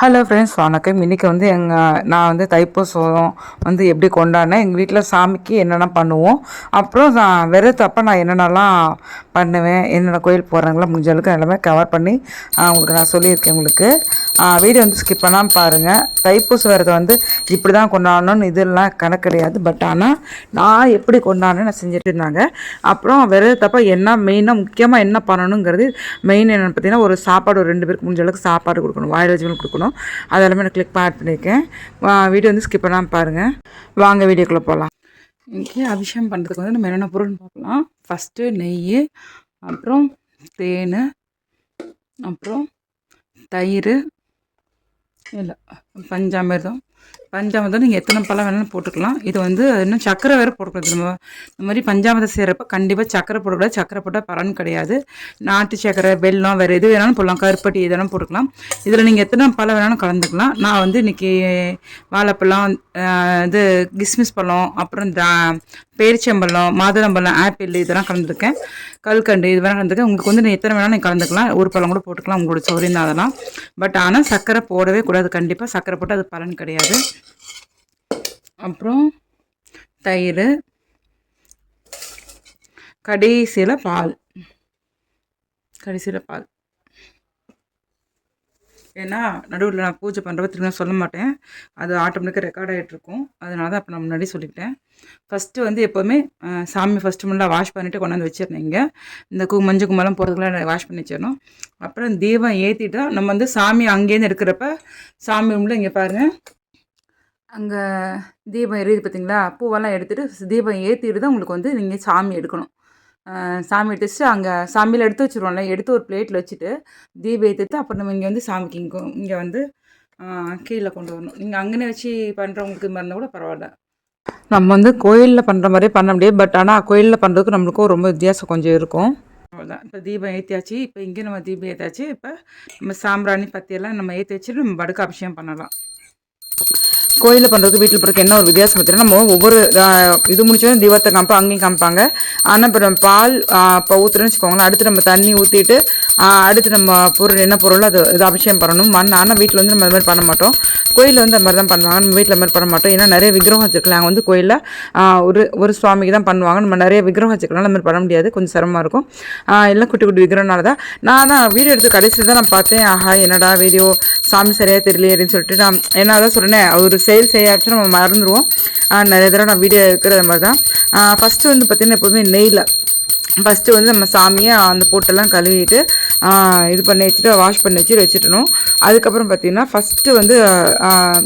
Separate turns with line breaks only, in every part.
Hello friends வணக்கம். இன்றைக்கி வந்து எங்கள் நான் வந்து தைப்பூசம் வந்து எப்படி கொண்டாடினேன் எங்கள் வீட்டில் சாமிக்கு என்னென்ன பண்ணுவோம் அப்புறம் நான் விரதப்போ நான் என்னென்னலாம் பண்ணுவேன் என்னென்ன கோயில் போகிறாங்களோ முடிஞ்ச அளவுக்கு எல்லாமே கவர் பண்ணி உங்களுக்கு நான் சொல்லியிருக்கேன் உங்களுக்கு. வீடியோ வந்து ஸ்கிப் பண்ணாமல் பாருங்கள் தைப்பூச விரதம் வந்து இப்படி தான் கொண்டாடணும்னு இதெல்லாம் கணக்கு கிடையாது. பட் ஆனால் நான் எப்படி கொண்டாடினேன் நான் செஞ்சுட்டு இருந்தாங்க. அப்புறம் விரதத்தப்போ என்ன மெயினாக முக்கியமாக என்ன பண்ணணுங்கிறது மெயின் என்னென்னு பார்த்தீங்கன்னா ஒரு சாப்பாடு ஒரு ரெண்டு பேருக்கு முடிஞ்ச அளவுக்கு சாப்பாடு கொடுக்கணும். வாயில் வச்சுகளும் கொடுக்கணும். அதெல்லாமே நான் கிளிக் ஆட் பண்ணியிருக்கேன் வீடியோ வந்து ஸ்கிப் பண்ணாமல் பாருங்கள் வாங்க வீடியோக்குள்ளே போகலாம் இன்றைக்கி அபிஷேகம் பண்ணுறதுக்கு வந்து நம்ம என்னென்ன பொருள்னு பார்க்கலாம். ஃபஸ்ட்டு நெய் அப்புறம் தேன் அப்புறம் தயிர் இல்லை. பஞ்சாமிர்தம் பஞ்சாமிர்தம் நீங்கள் எத்தனை பழம் வேணாலும் போட்டுக்கலாம். இது வந்து இன்னும் சக்கரை வேறு போடக்கூடாது நம்ம. இந்த மாதிரி பஞ்சாமிர்தம் செய்கிறப்ப கண்டிப்பாக சக்கரை போடக்கூடாது. சக்கரை போட்டால் பலன் கிடையாது. நாட்டு சக்கரை வெல்லம் வேறு எது வேணாலும் போடலாம். கருப்பட்டி இதெல்லாம் போட்டுக்கலாம். இதில் நீங்கள் எத்தனை பழம் வேணாலும் கலந்துக்கலாம். நான் வந்து இன்றைக்கி வாழைப்பழம் இது கிஸ்மிஸ் பழம் அப்புறம் தா பேரிச்சம்பழம் மாதுளம்பழம் ஆப்பிள் இதெல்லாம் கலந்துருக்கேன். கல்கண்டு இது வேணால் கலந்துக்க உங்களுக்கு வந்து எத்தனை வேணாலும் நீங்கள் கலந்துக்கலாம். ஒரு பழம் கூட போட்டுக்கலாம். உங்களோட சௌரியம் தான் அதெல்லாம். பட் ஆனால் சர்க்கரை போடவே கூடாது. கண்டிப்பாக சர்க்கரை போட்டு அது பலன் கிடையாது. அப்புறம் தயிர் கடைசியில் பால். கடைசியில் பால். ஏன்னா நடுவில் நான் பூஜை பண்ணுறப்ப திரும்ப சொல்ல மாட்டேன். அது ஆட்டோமேட்டிக்காக ரெக்கார்ட் ஆகிட்டுருக்கும் அதனால தான் அப்போ நான் முன்னாடி சொல்லிக்கிட்டேன் ஃபஸ்ட்டு வந்து எப்போவுமே சாமி ஃபஸ்ட்டு முன்னாடி வாஷ் பண்ணிவிட்டு கொண்டாந்து வச்சிருந்தேன் இங்கே. இந்த கு மஞ்சள் கும்பலாம் போகிறதுக்குலாம் வாஷ் பண்ணி வச்சிடணும். அப்புறம் தீபம் ஏற்றிட்டா நம்ம வந்து சாமி அங்கேருந்து எடுக்கிறப்ப சாமி ரூமில் இங்கே பாருங்கள் அங்கே தீபம் எரியுது பார்த்தீங்களா பூவெல்லாம் எடுத்துகிட்டு தீபம் ஏற்றிட்டு தான் உங்களுக்கு வந்து நீங்கள் சாமி எடுக்கணும். சாமி எடுத்து வச்சுட்டு அங்கே சாமியில் எடுத்து வச்சுருவோம்ல எடுத்து ஒரு பிளேட்டில் வச்சுட்டு தீபம் ஏற்றிட்டு அப்புறம் நம்ம இங்கே வந்து சாமிக்கு இங்கே இங்கே வந்து கீழே கொண்டு வரணும். நீங்கள் அங்கனே வச்சு பண்ணுறவங்களுக்கு இருந்தால் கூட பரவாயில்ல. நம்ம வந்து கோயிலில் பண்ணுற மாதிரியே பண்ண முடியாது. பட் ஆனால் கோயிலில் பண்ணுறதுக்கு நம்மளுக்கும் ரொம்ப வித்தியாசம் கொஞ்சம் இருக்கும். அவ்வளோதான் இப்போ தீபம் ஏற்றியாச்சு இப்போ இங்கே நம்ம தீபம் ஏற்றியாச்சு இப்போ நம்ம சாம்பிராணி பத்தியெல்லாம் நம்ம ஏற்றி வச்சுட்டு நம்ம படுக்க அபிஷேகம் பண்ணலாம். கோயிலில் பண்ணுறதுக்கு வீட்டில் பண்ணுறதுக்கு என்ன ஒரு வித்தியாசம் பார்த்தீங்கன்னா நம்ம ஒவ்வொரு இது முடிச்சாலும் தீபத்தை காமிப்போம் அங்கேயும் காமிப்பாங்க. ஆனால் இப்போ நம்ம பால் இப்போ ஊற்றுறோன்னு வச்சுக்கோங்களேன் அடுத்து நம்ம தண்ணி ஊற்றிட்டு அடுத்து நம்ம பொருள் என்ன பொருளோ அது இது அபிஷேகம் பண்ணணும். மண் ஆனால் வீட்டில் வந்து நம்ம அது மாதிரி பண்ண மாட்டோம். கோயிலில் வந்து அந்த மாதிரி தான் பண்ணுவாங்க. நம்ம வீட்டில் மாதிரி பண்ண மாட்டோம். ஏன்னா நிறைய விக்கிரகம் வச்சுருக்கலாம் நாங்கள் வந்து கோயிலில் ஒரு ஒரு சுவாமிக்கு தான் பண்ணுவாங்க. நம்ம நிறைய விக்கிரகம் வச்சுக்கலாம் அந்த மாதிரி பண்ண முடியாது. கொஞ்சம் சிரமமாக இருக்கும். எல்லாம் குட்டி குட்டி விக்கிரம்னால தான். நான் தான் வீடியோ எடுத்து கடைசியில் தான் நான் பார்த்தேன். ஆஹா என்னடா வீடியோ? சாமி சரியாக தெரியலையே அப்படின்னு சொல்லிட்டு நான் என்ன தான் சொல்கிறேன் ஒரு செயல் செய்ய ஆரம்பிச்சு நம்ம மறந்துடுவோம் நிறைய தடவை நான் வீடியோ எடுக்கிற மாதிரி தான். ஃபஸ்ட்டு வந்து பார்த்திங்கன்னா எப்போதுமே நெய்யில் ஃபஸ்ட்டு வந்து நம்ம சாமியை அந்த போட்டெல்லாம் கழுவிட்டு இது பண்ணி வச்சுட்டு வாஷ் பண்ணி வச்சுட்டு வச்சுட்டணும். அதுக்கப்புறம் பார்த்திங்கன்னா ஃபஸ்ட்டு வந்து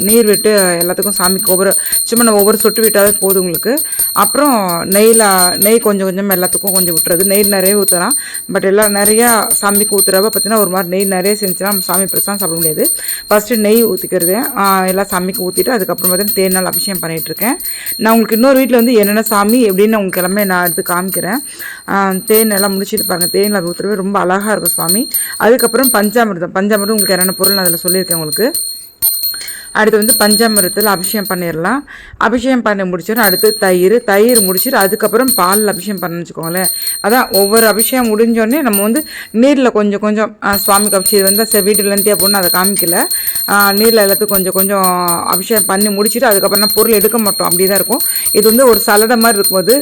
நீர் விட்டு எல்லாத்துக்கும் சாமிக்கு ஒவ்வொரு சும்மா நம்ம ஒவ்வொரு சொட்டு விட்டாலே போதும் உங்களுக்கு. அப்புறம் நெய்யில் நெய் கொஞ்சம் கொஞ்சம் எல்லாத்துக்கும் கொஞ்சம் விட்டுறது நெய் நிறைய ஊற்றலாம் பட் எல்லாம் நிறையா சாமிக்கு ஊற்றுறப்ப பார்த்திங்கன்னா ஒரு மாதிரி நெய் நிறைய செஞ்சுன்னா நம்ம சாமி பிரசாதம் சாப்பிட முடியாது. ஃபஸ்ட்டு நெய் ஊற்றிக்கிறது எல்லாம் சாமிக்கு ஊற்றிட்டு அதுக்கப்புறம் பார்த்தீங்கன்னா தேனால் அபிஷேகம் பண்ணிகிட்டு இருக்கேன். நான் உங்களுக்கு இன்னொரு வீட்டில் வந்து என்னென்ன சாமி எப்படின்னு உங்களுக்கு எல்லாமே நான் எடுத்து காமிக்கிறேன். தேன் எல்லாம் முடிச்சுட்டு பாருங்கள் தேனில் ஊற்றுறவே ரொம்ப அழகாக இருக்கும் சுவாமி. அதுக்கப்புறம் பஞ்சாமிர்தம். பஞ்சாமிர்தம் உங்களுக்கு என்னென்ன பொருள் நான் அதில் சொல்லியிருக்கேன் உங்களுக்கு. அடுத்து வந்து பஞ்சாமிரத்தில் அபிஷேகம் பண்ணிடலாம் அபிஷேகம் பண்ணி முடிச்சிடும் அடுத்து தயிர். தயிர் முடிச்சிட்டு அதுக்கப்புறம் பால் அபிஷேகம் பண்ணணும்னு வச்சுக்கோங்களேன். அதான் ஒவ்வொரு அபிஷேகம் முடிஞ்சோடனே நம்ம வந்து நீரில் கொஞ்சம் கொஞ்சம் ஆ, சுவாமிக்கு அபிஷேகம் வந்து வீட்டுலேருந்தே வீட்டில் அதை காமிக்கல. நீரில் எல்லாத்துக்கும் கொஞ்சம் கொஞ்சம் அபிஷேகம் பண்ணி முடிச்சுட்டு அதுக்கப்புறம் நான் பொருள் எடுக்க மாட்டோம். அப்படி தான் இருக்கும். இது வந்து ஒரு சலடை மாதிரி இருக்கும்போது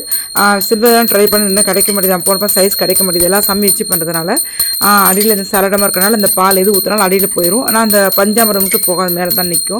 சில்வர் தான் ட்ரை பண்ணி இன்னும் கிடைக்க மாட்டேது போனப்போ சைஸ் கிடைக்க மாட்டேது எல்லாம் சம்மி வச்சு பண்ணுறதுனால அடியில் இந்த சலடமாக இருக்கனால இந்த பால் எது ஊற்றினாலும் அடியில் போயிடும் ஆனால் அந்த பஞ்சாமரம் மட்டும் போகாத. மேலே தான் நிற்கும்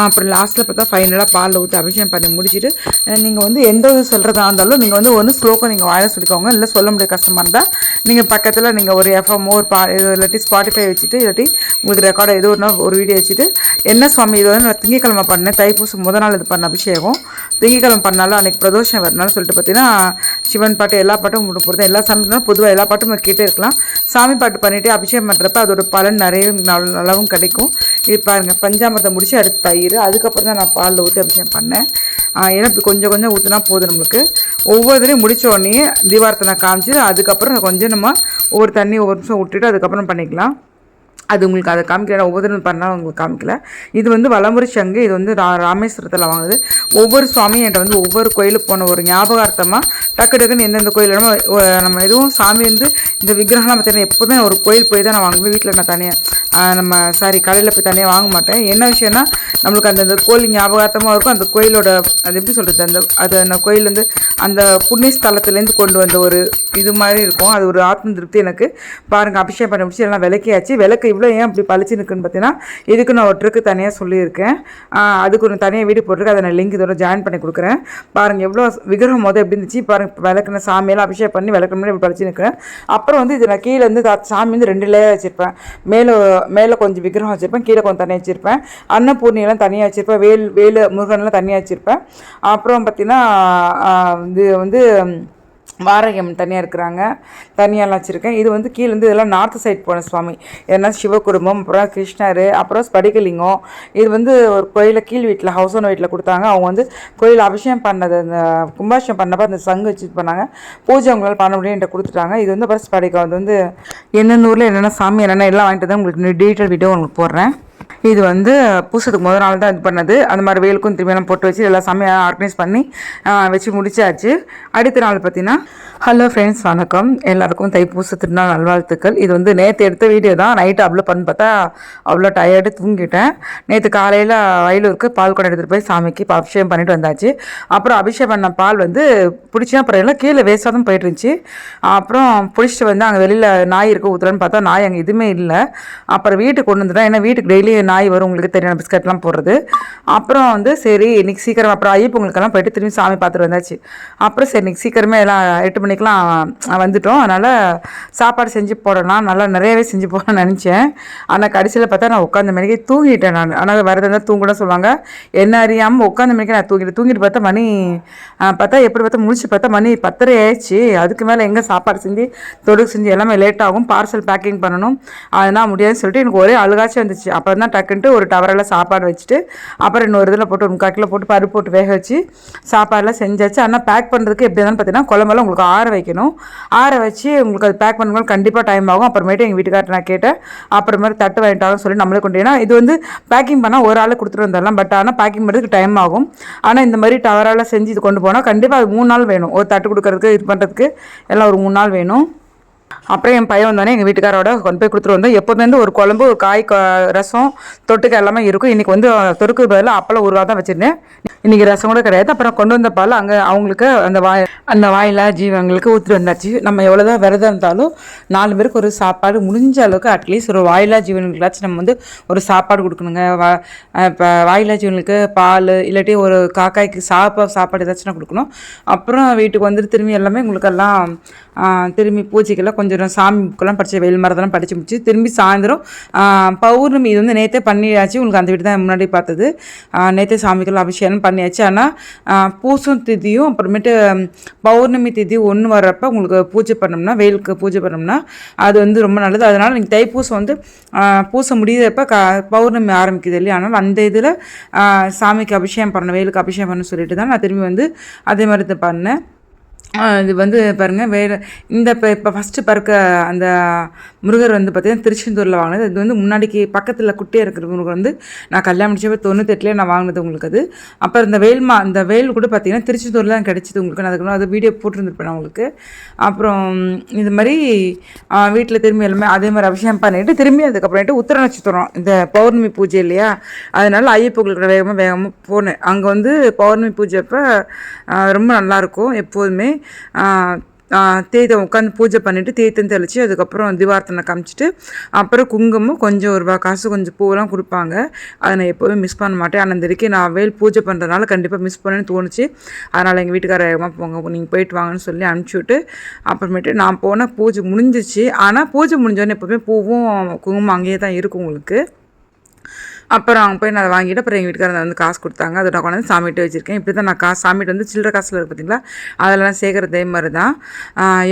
அப்புறம் லாஸ்ட்டில் பார்த்தா ஃபைனலாக பாலில் ஊற்றி அபிஷேகம் பண்ணி முடிச்சுட்டு நீங்கள் வந்து எந்த இது சொல்கிறதா இருந்தாலும் நீங்கள் வந்து ஒன்று ஸ்லோக்கம் நீங்கள் வாயில் சொல்லிக்கோங்க. இல்லை சொல்ல முடியாது கஷ்டமாக இருந்தால் நீங்கள் பக்கத்தில் நீங்கள் ஒரு எஃப்எம்மோ ஒரு பா இது இல்லாட்டி ஸ்பாட்டிஃபை வச்சுட்டு இல்லாட்டி உங்களுக்கு ரெக்கார்டை எது ஒன்றா ஒரு வீடியோ வச்சுட்டு என்ன சுவாமி இது வந்து நான் திங்கக்கிழமை பண்ணேன். தைப்பூசம் முத நாள் இது பண்ண அபிஷேகம். திங்கக்கிழமை பண்ணாலும் அன்றைக்கி பிரதோஷம் வரனாலும் சொல்லிட்டு பார்த்தீங்கன்னா சிவன் பாட்டு எல்லா பாட்டும் உங்களுக்கு பொறுத்த எல்லா சாமிக்கும் பொதுவாக எல்லா பாட்டும் கேட்டே இருக்கலாம். சாமி பாட்டு பண்ணிவிட்டு அபிஷேகம் பண்ணுறப்ப அதோட பலன் நிறைய நல்லாவும் கிடைக்கும். இது பாருங்கள் பஞ்சாமிரத்தை முடிச்சு அடுத்து தயிர் அதுக்கப்புறம் தான் நான் பாலில் ஊற்றி அபிஷேகம் பண்ணேன். ஏன்னா இப்படி கொஞ்சம் கொஞ்சம் ஊற்றினா போதும் நம்மளுக்கு. ஒவ்வொருத்தரையும் முடித்த உடனே தீபார்த்தனை காமிச்சு அதுக்கப்புறம் கொஞ்சம் நம்ம ஒவ்வொரு தண்ணி ஒவ்வொரு நிமிஷம் விட்டுட்டு அதுக்கப்புறம் பண்ணிக்கலாம். அது உங்களுக்கு அதை காமிக்கல ஒவ்வொரு பண்ணால் உங்களுக்கு காமிக்கல. இது வந்து வலமுறை சங்கு இது வந்து ரா ராமேஸ்வரத்தில் வாங்குது. ஒவ்வொரு சுவாமியும் என்கிட்ட வந்து ஒவ்வொரு கோயிலுக்கு போன ஒரு ஞாபகார்த்தமாக டக்கு டக்குன்னு எந்தெந்த கோயில் நம்ம நம்ம எதுவும் சாமி வந்து இந்த விக்கிரகம்லாம் பார்த்தீங்கன்னா எப்போதுமே ஒரு கோயில் போய் தான் நான் வாங்குவேன். வீட்டில் நான் தனியாக நம்ம சாரி கடையில் போய் தனியாக வாங்க மாட்டேன். என்ன விஷயம்னா நம்மளுக்கு அந்த அந்த கோயில் ஞாபகார்த்தமாக இருக்கும். அந்த கோயிலோட அது எப்படி சொல்கிறது அந்த அது அந்த கோயில் வந்து அந்த புண்ணிய ஸ்தலத்துலேருந்து கொண்டு வந்த ஒரு இது மாதிரி இருக்கும். அது ஒரு ஆத்ம திருப்தி எனக்கு. பாருங்கள் அபிஷேகம் பண்ணி முடிச்சு எல்லாம் விளக்கியாச்சு. விளக்கு இவ்வளோ ஏன் அப்படி பழிச்சு நிற்குன்னு பார்த்தீங்கன்னா இதுக்கு நான் ஒரு ட்ரிக்கு தனியாக சொல்லியிருக்கேன். அதுக்கு ஒரு தனியாக வீடியோ போட்டிருக்கு. அதை நான் லிங்க் இதோட ஜாயின் பண்ணி கொடுக்குறேன். பாருங்கள் எவ்வளோ விக்கிரகம் மொதல் எப்படி இருந்துச்சு? பாருங்கள் விளக்குன சாமியெல்லாம் அபிஷேகம் பண்ணி விளக்கு முன்னாடி இப்படி பழிச்சு நிற்கிறேன் அப்புறம் வந்து இது நான் கீழே வந்து சாமி வந்து ரெண்டு லேயர் வச்சுருப்பேன். மேலே மேலே கொஞ்சம் விக்கிரகம் வச்சுருப்பேன். கீழே கொஞ்சம் தனியாக வச்சுருப்பேன். அன்னபூர்ணியெல்லாம் தனியாக வச்சுருப்பேன். வேல் வேலு முருகன்லாம் தனியாக வச்சுருப்பேன். அப்புறம் பார்த்திங்கன்னா இது வந்து வாரகம் தனியாக இருக்கிறாங்க. தனியாலாம் வச்சுருக்கேன். இது வந்து கீழே வந்து இதெல்லாம் நார்த் சைட் போன சுவாமி. ஏன்னா சிவகுடும்பம் அப்புறம் கிருஷ்ணர் அப்புறம் ஸ்படிகலிங்கம். இது வந்து ஒரு கோயிலில் கீழ் வீட்டில் ஹவுஸ் ஓன் வீட்டில் கொடுத்தாங்க. அவங்க வந்து கோயில் அபிஷேகம் பண்ணது அந்த கும்பாபிஷேகம் பண்ணப்போ அந்த சங்கு வச்சு பண்ணாங்க பூஜை அவங்களால் பண்ண முடியும் என்கிட்ட கொடுத்துட்டாங்க. இது வந்து அப்புறம் ஸ்படிகம். அது வந்து என்னென்ன ஊரில் என்னென்ன சாமி என்னென்ன எல்லாம் வாங்கிட்டு தான் உங்களுக்கு டீட்டெயில் வீடியோ உங்களுக்கு போடுறேன். இது வந்து பூசத்துக்கு முதல் நாள் தான் இது பண்ணது. அந்த மாதிரி வேலுக்கும் திரும்பியெல்லாம் போட்டு வச்சு எல்லாம் சாமியும் ஆர்கனைஸ் பண்ணி வச்சு முடிச்சாச்சு. அடுத்த நாள் பார்த்தீங்கன்னா ஹலோ ஃப்ரெண்ட்ஸ் வணக்கம். எல்லாருக்கும் தைப்பூச திருநாள் நல்வாழ்த்துக்கள். இது வந்து நேற்று எடுத்த வீடியோ தான். நைட்டு அப்லோட் பண்ணி பார்த்தா அவ்வளோ டயர்டு தூங்கிட்டேன். நேற்று காலையில் வயலூருக்கு பால் கொண்டு எடுத்துகிட்டு போய் சாமிக்கு இப்போ அபிஷேகம் பண்ணிட்டு வந்தாச்சு. அப்புறம் அபிஷேகம் பண்ண பால் வந்து பிடிச்சா அப்புறம் எல்லாம் கீழே வேஸ்ட்டாக தான் போயிட்டு இருந்துச்சு. அப்புறம் பிடிச்சிட்டு வந்து அங்கே வெளியில் நாய் இருக்க ஊற்றுலன்னு பார்த்தா நாய் அங்கே எதுவுமே இல்லை. அப்புறம் வீட்டுக்கு கொண்டு வந்துட்டேன். ஏன்னா வீட்டுக்கு டெய்லி நாய் வரும் உங்களுக்கு தெரியும் பிஸ்கட்லாம் போடுறது. அப்புறம் வந்து சரி இன்றைக்கி சீக்கிரம் அப்புறம் ஐயப்பங்களுக்கெல்லாம் போயிட்டு திரும்பி சாமி பார்த்துட்டு வந்தாச்சு. அப்புறம் சரி இன்றைக்கி சீக்கிரமே எல்லாம் எட்டு மணிக்கெலாம் வந்துட்டோம். அதனால் சாப்பாடு செஞ்சு போடலாம். நல்லா நிறையவே செஞ்சு போடணும்னு நினச்சேன். ஆனால் கடைசியில் பார்த்தா நான் உட்காந்த மணிக்கு தூங்கிட்டேன் நான். ஆனால் வேறு எதாவது தூங்கட சொல்லுவாங்க. என்ன அறியாமல் உட்காந்த மணிக்கு நான் தூங்கிட்டு தூங்கிட்டு பார்த்தா மணி பார்த்தா எப்படி பார்த்தா முடிச்சு பார்த்தா மணி பத்தரை ஆயிடுச்சு. அதுக்கு மேலே எங்கே சாப்பாடு செஞ்சு தொடுக்கு செஞ்சு எல்லாமே லேட் ஆகும். பார்சல் பேக்கிங் பண்ணணும். அதனால் முடியாதுன்னு சொல்லிட்டு எனக்கு ஒரே அழுகாச்சும் வந்துச்சு. அப்போ தான் டக்குன்ட்டு ஒரு டவரில் சாப்பாடு வச்சுட்டு அப்புறம் இன்னொரு இதில் போட்டு ஒரு முக்கால் கிலோ போட்டு பருப்பு போட்டு வேக வச்சு சாப்பாடெல்லாம் செஞ்சாச்சு. ஆனால் பேக் பண்ணுறதுக்கு எப்படி இருந்தாலும் பார்த்தீங்கன்னா குழம்பெல்லாம் உங்களுக்கு ஆற வைக்கணும். ஆற வச்சு உங்களுக்கு அது பேக் பண்ணும்போது கண்டிப்பாக டைம் ஆகும். அப்புறமேட்டு எங்கள் வீட்டுக்காரர் நான் கேட்டேன். அப்புறமேட்டு தட்டு வாங்கிட்டாலும் சொல்லி நம்மளே கொண்டு ஏன்னா இது வந்து பேக்கிங் பண்ணால் ஒரு ஆள் கொடுத்துட்டு வந்துடலாம். பட் ஆனால் பேக்கிங் பண்ணுறதுக்கு டைம் ஆகும். ஆனால் இந்த மாதிரி டவரால் செஞ்சு இது கொண்டு போனால் கண்டிப்பாக அது மூணு நாள் வேணும். ஒரு தட்டு கொடுக்கறதுக்கு இது பண்ணுறதுக்கு எல்லாம் ஒரு மூணு நாள் வேணும். அப்புறம் என் பையன் வந்தானே எங்கள் வீட்டுக்காரோட கொண்டு போய் கொடுத்துட்டு வந்தோம். எப்போதுமே வந்து ஒரு குழம்பு ஒரு காய் ரசம் தொட்டுக்க எல்லாமே இருக்கும். இன்றைக்கி வந்து தொருக்கு பதிலாக அப்பளம் ஊறுகாய் தான் வச்சுருந்தேன். இன்றைக்கி ரசம் கூட கிடையாது. அப்புறம் கொண்டு வந்த பால் அங்கே அவங்களுக்கு அந்த வாய் அந்த வாயிலா ஜீவங்களுக்கு ஊற்றிட்டு வந்தாச்சு. நம்ம எவ்வளோ தான் விரதம் இருந்தாலும் நாலு பேருக்கு ஒரு சாப்பாடு முடிஞ்ச அளவுக்கு அட்லீஸ்ட் ஒரு வாயிலா ஜீவனுங்களாச்சும் நம்ம வந்து ஒரு சாப்பாடு கொடுக்கணுங்க. வா இப்போ வாயிலா ஜீவனுக்கு பால் இல்லாட்டி ஒரு காக்காய்க்கு சாப்பா சாப்பாடு ஏதாச்சும் கொடுக்கணும். அப்புறம் வீட்டுக்கு வந்துட்டு திரும்பி எல்லாமே உங்களுக்கெல்லாம் திரும்பி பூஜைக்கெல்லாம் கொஞ்சம் சாமி புக்கெல்லாம் படித்து வெயில் மரத்தெல்லாம் படித்து முடிச்சு திரும்பி சாயந்தரம் பௌர்ணமி இது வந்து நேற்றே பண்ணியாச்சு உங்களுக்கு அந்த வீட்டு தான் முன்னாடி பார்த்தது. நேற்றே சாமிக்கெல்லாம் அபிஷேகம் பண்ணியாச்சு. ஆனால் பூசும் திதியும் அப்புறமேட்டு பௌர்ணமி திதி ஒன்று வர்றப்ப உங்களுக்கு பூஜை பண்ணோம்னா வெயிலுக்கு பூஜை பண்ணோம்னா அது வந்து ரொம்ப நல்லது. அதனால் நீங்கள் தைப்பூசம் வந்து பூச பூசம் முடியிறப்ப க பௌர்ணமி ஆரம்பிக்குது இல்லையா? அதனால் அந்த இதில் சாமிக்கு அபிஷேகம் பண்ணணும் வெயிலுக்கு அபிஷேகம் பண்ணணும்னு சொல்லிட்டு தான் நான் திரும்பி வந்து அதே மாதிரி இது பண்ணேன். இது வந்து பாருங்கள் வேறு இந்த இப்போ இப்போ ஃபஸ்ட்டு பறக்க அந்த முருகர் வந்து பார்த்திங்கன்னா திருச்செந்தூரில் வாங்கினது. அது வந்து முன்னாடிக்கு பக்கத்தில் குட்டியாக இருக்கிற முருகர் வந்து நான் கல்யாணம் முடிச்சப்போ தொண்ணூத்தெட்டுலேயே நான் வாங்கினது உங்களுக்கு அது. அப்புறம் இந்த வேல்மா இந்த வேல் கூட பார்த்திங்கன்னா திருச்செந்தூரில் தான் கிடச்சிது உங்களுக்கு. நான் அதுக்கு அது வீடியோ போட்டிருந்துருப்பேன் உங்களுக்கு. அப்புறம் இது மாதிரி வீட்டில் திரும்பி எல்லாமே அதே மாதிரி அபிஷேகம் பண்ணிட்டு திரும்பி அதுக்கப்புறமேட்டு உத்தர நட்சத்திரம் இந்த பௌர்ணமி பூஜை இல்லையா? அதனால ஐயப்பங்களுக்கு வேகமாக வேகமாக போனேன். அங்கே வந்து பௌர்ணமி பூஜை அப்போ ரொம்ப நல்லாயிருக்கும் எப்போதுமே. ஆஹ் உட்காந்து பூஜை பண்ணிவிட்டு தீர்த்தம் தெளித்து அதுக்கப்புறம் திவார்த்தனை காமிச்சிட்டு அப்புறம் குங்குமம் கொஞ்சம் ஒரு ரூபா காசு கொஞ்சம் பூவெல்லாம் கொடுப்பாங்க. அதை நான் எப்போவுமே மிஸ் பண்ண மாட்டேன். ஆனால் இந்த வரைக்கும் நான் வேல் பூஜை பண்ணுறதுனால கண்டிப்பாக மிஸ் பண்ணேன்னு தோணுச்சு. அதனால் எங்கள் வீட்டுக்கார வேகமாக போங்க நீங்கள் போயிட்டு வாங்கன்னு சொல்லி அனுப்பிச்சி விட்டு அப்புறமேட்டு நான் போன பூஜை முடிஞ்சிச்சு. ஆனால் பூஜை முடிஞ்சோடனே எப்போவுமே பூவும் குங்குமம் அங்கேயே தான் இருக்கும் உங்களுக்கு. அப்புறம் அவங்க போய் நான் அதை வாங்கிட்டு அப்புறம் எங்கள் வீட்டுக்காரங்க வந்து காசு கொடுத்தாங்க. அதை நான் கொண்டாந்து சாமிகிட்ட வச்சுருக்கேன். இப்படி தான் நான் காசு சாமிகிட்ட வந்து சில்லற காசில் இருக்குது பார்த்தீங்களா அதெல்லாம் சேர்க்குறதே மாதிரி தான்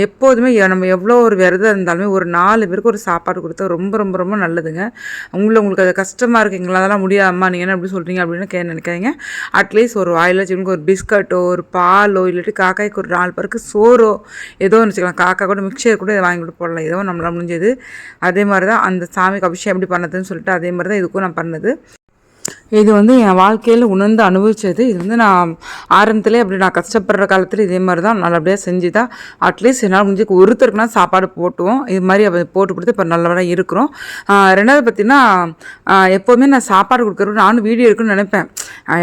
எப்போதுமே நம்ம எவ்வளோ ஒரு விரதம் இருந்தாலுமே ஒரு நாலு பேருக்கு ஒரு சாப்பாடு கொடுத்தா ரொம்ப ரொம்ப ரொம்ப நல்லதுங்க. உங்களை உங்களுக்கு அது கஷ்டமாக இருக்குங்களா அதெல்லாம் முடியாதம்மா நீங்கள் என்ன எப்படி சொல்கிறீங்க அப்படின்னு கே நினைக்காதீங்க. அட்லீஸ்ட் ஒரு வாயில் வச்சுக்கோங்க ஒரு பிஸ்கட்டோ ஒரு பாலோ இல்லாட்டி காக்காய்க்கு ஒரு நாலு பேருக்கு சோறோ ஏதோ ஒன்று வச்சுக்கலாம். காக்கா கூட மிக்சர் கூட இதை வாங்கி கொடுத்து போடலாம். ஏதோ நம்மளால் முடிஞ்சது. அதே மாதிரி தான் அந்த சாமிக்கு அபிஷேகம் எப்படி பண்ணதுன்னு சொல்லிட்டு அதே மாதிரி தான் இதுக்கும் நான் பண்ணது. vardı. இது வந்து என் வாழ்க்கையில் உணர்ந்து அனுபவித்தது இது வந்து நான் ஆரம்பத்திலே அப்படி நான் கஷ்டப்படுற காலத்தில் இதே மாதிரி தான் நல்லபடியாக செஞ்சு தான் அட்லீஸ்ட் என்னால் முடிஞ்சு ஒருத்தருக்குனா சாப்பாடு போட்டுவோம். இது மாதிரி அவ போட்டு கொடுத்து இப்போ நல்லபடியாக இருக்கிறோம். ரெண்டாவது பார்த்தீங்கன்னா எப்போவுமே நான் சாப்பாடு கொடுக்குறப்ப நானும் வீடியோ இருக்குன்னு நினைப்பேன்.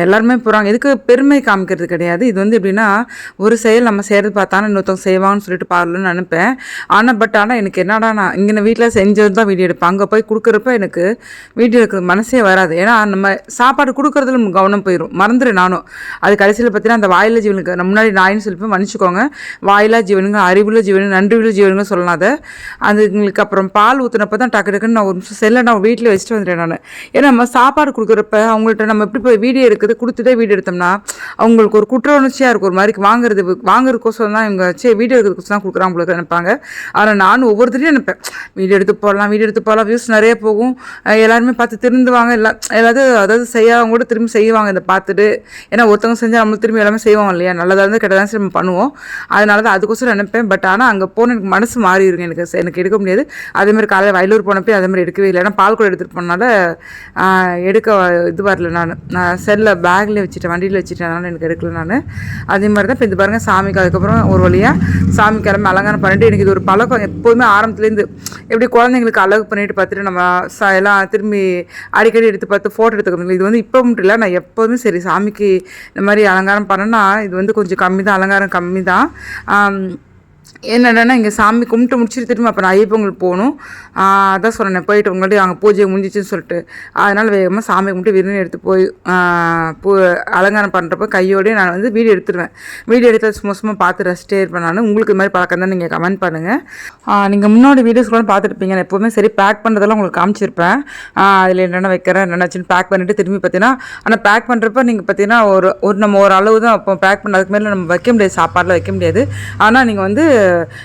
எல்லாருமே போகிறாங்க எதுக்கு பெருமை காமிக்கிறது கிடையாது. இது வந்து எப்படின்னா ஒரு செயல் நம்ம செய்கிறது பார்த்தாலும் இன்னொருத்தவங்க செய்வாங்கன்னு சொல்லிட்டு பாருன்னு நினைப்பேன். ஆனால் பட் ஆனால் எனக்கு என்னடா நான் இங்கே வீட்டில் செஞ்சது தான் வீடியோ எடுப்பேன். அங்கே போய் கொடுக்குறப்ப எனக்கு வீடியோ எடுக்கிறது மனசே வராது. ஏன்னா நம்ம சாப்பாடு கொடுக்குறதுல கவனம் போயிடும் மறந்துடு நானும். அது கடைசியில் பார்த்தீங்கன்னா அந்த வாயில ஜீவனுக்கு நம்ம முன்னாடி நாயின்னு சொல்லிப்பேன் மன்னிச்சுக்கோங்க. வாயிலா ஜீவனுங்க அறிவுள்ள ஜீவனுங்க நன்றியுள்ள ஜீவனுங்க சொல்லலாம் அதை. அதுங்களுக்கு அப்புறம் பால் ஊற்றுனப்ப தான் டக்கு டக்குன்னு நான் ஒரு நிமிஷம் செல்லை நான் வீட்டில் வச்சுட்டு வந்துட்டேன் நான். ஏன்னா நம்ம சாப்பாடு கொடுக்குறப்ப அவங்கள்ட்ட நம்ம எப்படி போய் வீடியோ எடுக்கிறது கொடுத்துட்டே வீடியோ எடுத்தோம்னா அவங்களுக்கு ஒரு குற்ற உணர்ச்சியாக இருக்கும். ஒரு மாதிரி வாங்குறது வாங்குறதுக்கோசம் தான் இவங்க சே வீடியோ எடுக்கிறதுக்கோசரம் தான் கொடுக்குறாங்க போல நினைப்பாங்க. ஆனால் நானும் ஒவ்வொருத்தரையும் நினைப்பேன் வீடியோ எடுத்து போடலாம் வீடியோ எடுத்து போகலாம் வியூஸ் நிறைய போகும். எல்லாருமே பார்த்து திருந்துவாங்க எல்லா ஏதாவது அதாவது செய்யாதவங்க கூட திரும்பி செய்வாங்க இதை பார்த்துட்டு. ஏன்னா ஒருத்தவங்க செஞ்சால் நம்மளுக்கு திரும்பி எல்லாமே செய்வாங்க இல்லையா? நல்லதாக இருந்து கெட்டதாக சரி நம்ம பண்ணுவோம். அதனால தான் அதுக்கோசரம் நினைப்பேன். பட் ஆனால் அங்கே போன எனக்கு மனசு மாறிடுங்க எனக்கு எனக்கு எடுக்க முடியாது. அதேமாதிரி காலையில் வயலூர் போனப்போ அதே மாதிரி எடுக்கவே இல்லை. ஏன்னா பால் கூட எடுத்துகிட்டு போனால எடுக்க இது வரல நான். நான் செல்லில் பேக்கில் வச்சுட்டேன். வண்டியில் வச்சுட்டேன். அதனால் எனக்கு எடுக்கல நான். அதே மாதிரி தான் இப்போ இது பாருங்கள் சாமிக்கு அதுக்கப்புறம் ஒரு வழியாக சாமி கிளம்பி அலங்காரம் பண்ணிட்டு எனக்கு இது ஒரு பழக்கம். எப்போதுமே ஆரம்பத்துலேருந்து எப்படி குழந்தைங்களுக்கு அழகு பண்ணிட்டு பார்த்துட்டு நம்ம ச எல்லாம் திரும்பி அடிக்கடி எடுத்து பார்த்து ஃபோட்டோ எடுத்துக்கணும் இது வந்து இப்போ மட்டும் இல்லை. நான் எப்போதுமே சரி சாமிக்கு இந்த மாதிரி அலங்காரம் பண்ணனா இது வந்து கொஞ்சம் கம்மி தான் அலங்காரம் கம்மி தான் என்னடனா இங்கே சாமி கும்பிட்டு முடிச்சுட்டு திரும்ப அப்புறம் ஐயப்பங்களுக்கு போகணும். அதான் சொன்னேன் போயிட்டு உங்கள்கிட்ட அங்கே பூஜை முடிஞ்சிச்சுன்னு சொல்லிட்டு. அதனால் வேகமாக சாமி கும்பிட்டு விருந்து எடுத்து போய் பூ அலங்காரம் பண்ணுறப்ப கையோடய நான் வந்து வீடியோ எடுத்துருவேன். வீடியோ எடுத்து சும்மா சும்மா பார்த்து ரசிட்டே இருப்பேன் நான். உங்களுக்கு இது மாதிரி பழக்கம் தான் நீங்கள் கமெண்ட் பண்ணுங்கள் நீங்கள் முன்னாடி வீடியோஸ் கூட பார்த்துருப்பீங்க. நான் எப்போவுமே சரி பேக் பண்ணுறதெல்லாம் உங்களுக்கு காமிச்சிருப்பேன். அதில் என்னென்ன வைக்கிறேன் என்னென்னு பேக் பண்ணிவிட்டு திரும்பி பார்த்தீங்கன்னா ஆனால் பேக் பண்ணுறப்ப நீங்கள் பார்த்தீங்கன்னா ஒரு ஒரு நம்ம ஒரு அளவு தான் அப்போ பேக் பண்ணதுக்கு மேலே நம்ம வைக்க முடியாது சாப்பாடில் வைக்க முடியாது. ஆனால் நீங்கள் வந்து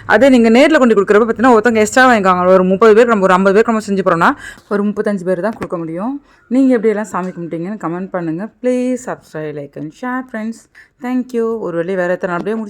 அதே நீங்கள் நேரில் கொண்டு கொடுக்குறப்ப பார்த்தீங்கன்னா ஒருத்தவங்க எக்ஸ்ட்ரா வாங்கிக்காங்க ஒரு முப்பது பேர் நம்ம ஒரு ஐம்பது பேருக்கு நம்ம செஞ்சு போகிறோம்னா ஒரு முப்பத்தஞ்சு பேர் தான் கொடுக்க முடியும். நீங்கள் எப்படியெல்லாம் சாமி கும்பிட்டீங்கன்னு கமெண்ட் பண்ணுங்கள் please subscribe like and share friends thank you ஒரு வழி வேறு எத்தனை அப்படியே முடிச்சு